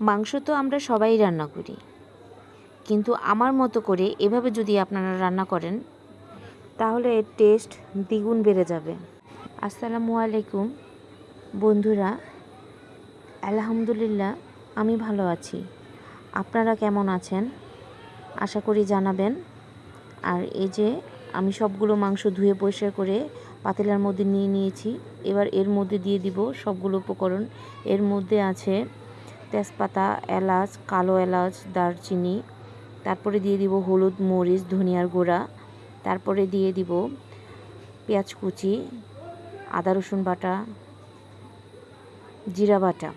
মাংস তো আমরা সবাই রান্না করি। কিন্তু আমার মতো করে এভাবে যদি আপনারা রান্না করেন, তাহলে এর টেস্ট দ্বিগুণ বেড়ে যাবে। আসসালামু আলাইকুম। বন্ধুরা, আলহামদুলিল্লাহ, আমি ভালো আছি। আপনারা কেমন আছেন? আশা করি জানাবেন। আর এই যে আমি সবগুলো মাংস ধুয়ে পরিষ্কার করে পাতিলার মধ্যে নিয়ে নিয়েছি, এবার এর মধ্যে দিয়ে দিব সবগুলো উপকরণ। এর মধ্যে আছে তেজপাতা, এলাচ, কালো এলাচ, দারচিনি, তারপরে দিয়ে দিব হলুদ, মরিচ, ধনিয়ার গুঁড়া, তারপরে দিয়ে দিব পেঁয়াজ কুচি, আদা, রসুন বাটা, জিরা বাটা,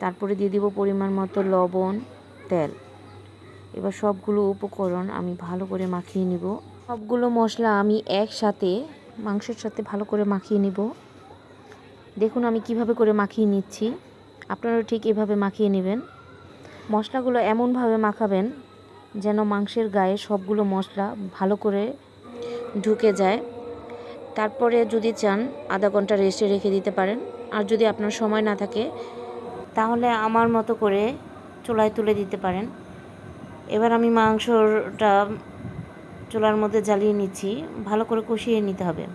তারপরে দিয়ে দিব পরিমাণ মতো লবণ, তেল। এবার সবগুলো উপকরণ আমি ভালো করে মাখিয়ে নিব। সবগুলো মশলা আমি একসাথে, মাংসের সাথে ভালো করে মাখিয়ে নিব। দেখুন আমি কীভাবে করে মাখিয়ে নিচ্ছি। আপনারাও ঠিক এভাবে মাখিয়ে নেবেন। মশলাগুলো এমনভাবে মাখাবেন যেন মাংসের গায়ে সবগুলো মশলা ভালো করে ঢুকে যায়। তারপরে যদি চান, আধা ঘণ্টা রেস্টে রেখে দিতে পারেন। আর যদি আপনার সময় না থাকে, তাহলে আমার মতো করে চুলায় তুলে দিতে পারেন। এবার আমি মাংসটা চুলার মধ্যে জ্বালিয়ে নিচ্ছি, ভালো করে কষিয়ে নিতে হবে।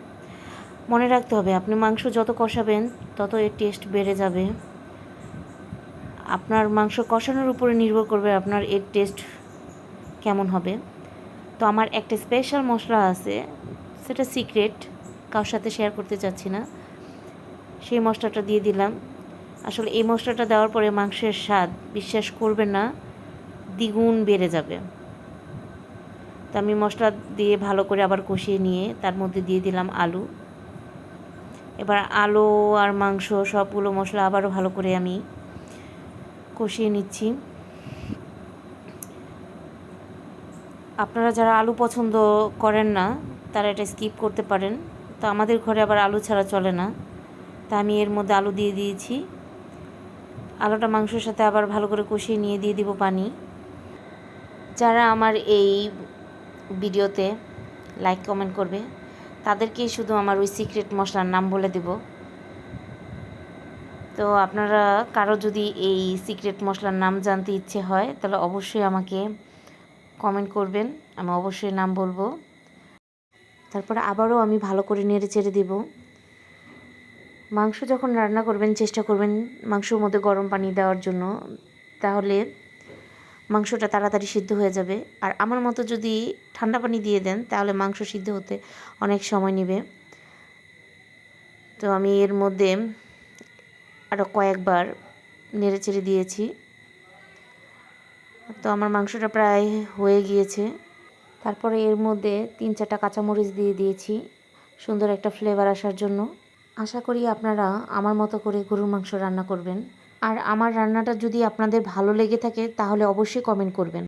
মনে রাখতে হবে, আপনি মাংস যত কষাবেন, তত এর টেস্ট বেড়ে যাবে। আপনার মাংস কষানোর উপরে নির্ভর করবে আপনার এর টেস্ট কেমন হবে। তো আমার একটা স্পেশাল মশলা আছে, সেটা সিক্রেট কারোর সাথে শেয়ার করতে চাচ্ছি না। সেই মশলাটা দিয়ে দিলাম। আসলে এই মশলাটা দেওয়ার পরে মাংসের স্বাদ বিশ্বাস করবে না, দ্বিগুণ বেড়ে যাবে। তো আমি মশলা দিয়ে ভালো করে আবার কষিয়ে নিয়ে তার মধ্যে দিয়ে দিলাম আলু। এবার আলু আর মাংস সবগুলো মশলা আবারও ভালো করে আমি কষিয়ে নিচ্ছি। আপনারা যারা আলু পছন্দ করেন না, তারা এটা স্কিপ করতে পারেন। তো আমাদের ঘরে আবার আলু ছাড়া চলে না। তা আমি এর মধ্যে আলু দিয়ে দিয়েছি। আলুটা মাংসের সাথে আবার ভালো করে কষিয়ে নিয়ে দিয়ে দিব পানি। যারা আমার এই ভিডিওতে লাইক কমেন্ট করবে তাদেরকেই শুধু আমার ওই সিক্রেট মশলার নাম বলে দেব। তো আপনারা কারও যদি এই সিক্রেট মশলার নাম জানতে ইচ্ছে হয়, তাহলে অবশ্যই আমাকে কমেন্ট করবেন। আমি অবশ্যই নাম বলব। তারপরে আবারও আমি ভালো করে নেড়ে চেড়ে দেব। মাংস যখন রান্না করবেন, চেষ্টা করবেন মাংসর মধ্যে গরম পানি দেওয়ার জন্য। তাহলে মাংসটা তাড়াতাড়ি সিদ্ধ হয়ে যাবে। আর আমার মতো যদি ঠান্ডা পানি দিয়ে দেন, তাহলে মাংস সিদ্ধ হতে অনেক সময় নেবে। তো আমি এর মধ্যে আরও কয়েকবার নেড়ে চেড়ে দিয়েছি। তো আমার মাংসটা প্রায় হয়ে গিয়েছে। তারপরে এর মধ্যে তিন চারটা কাঁচামরিচ দিয়ে দিয়েছি, সুন্দর একটা ফ্লেভার আসার জন্য। আশা করি আপনারা আমার মতো করে গরুর মাংস রান্না করবেন। আর আমার রান্নাটা যদি আপনাদের ভালো লেগে থাকে, তাহলে অবশ্যই কমেন্ট করবেন।